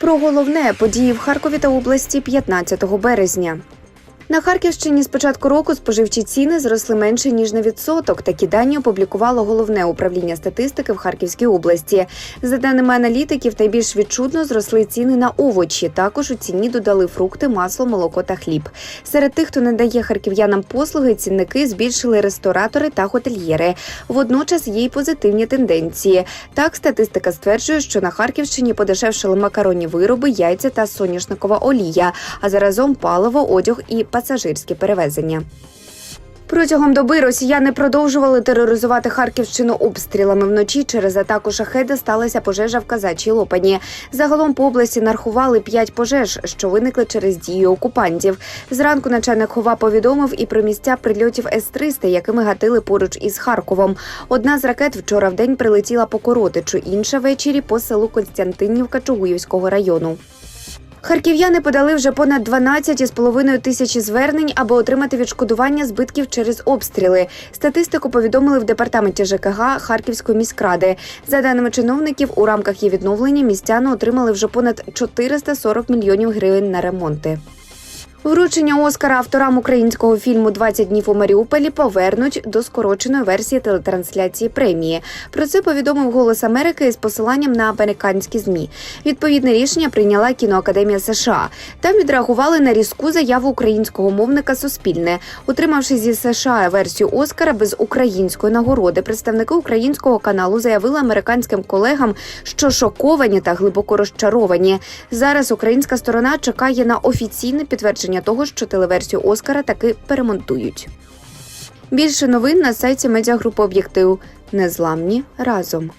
Про головне події в Харкові та області 15 березня. На Харківщині з початку року споживчі ціни зросли менше ніж на відсоток. Такі дані опублікувало головне управління статистики в Харківській області. За даними аналітиків, найбільш відчутно зросли ціни на овочі. Також у ціні додали фрукти, масло, молоко та хліб. Серед тих, хто надає харків'янам послуги, цінники збільшили ресторатори та готельєри. Водночас є й позитивні тенденції. Так, статистика стверджує, що на Харківщині подешевшили макаронні вироби, яйця та соняшникова олія, а заразом паливо, одяг і пасажирські перевезення. Протягом доби росіяни продовжували тероризувати Харківщину обстрілами. Вночі через атаку шахеда сталася пожежа в казачій лопані. Загалом по області нарахували п'ять пожеж, що виникли через дію окупантів. Зранку начальник хова повідомив і про місця прильотів С-300, якими гатили поруч із Харковом. Одна з ракет вчора в день прилетіла по Коротичу, інша ввечері по селу Константинівка Чугуївського району. Харків'яни подали вже понад 12,5 тисячі звернень, аби отримати відшкодування збитків через обстріли. Статистику повідомили в департаменті ЖКГ Харківської міськради. За даними чиновників, у рамках її відновлення містяни отримали вже понад 440 мільйонів гривень на ремонти. Вручення Оскара авторам українського фільму «20 днів у Маріуполі повернуть до скороченої версії телетрансляції премії. Про це повідомив Голос Америки із посиланням на американські змі. Відповідне рішення прийняла кіноакадемія США. Там відреагували на різку заяву українського мовника Суспільне, утримавши зі США версію Оскара без української нагороди. Представники українського каналу заявили американським колегам, що шоковані та глибоко розчаровані. Зараз українська сторона чекає на офіційне підтвердження того, що телеверсію Оскара таки перемонтують. Більше новин на сайті медіагрупи Об'єктив. Незламні разом.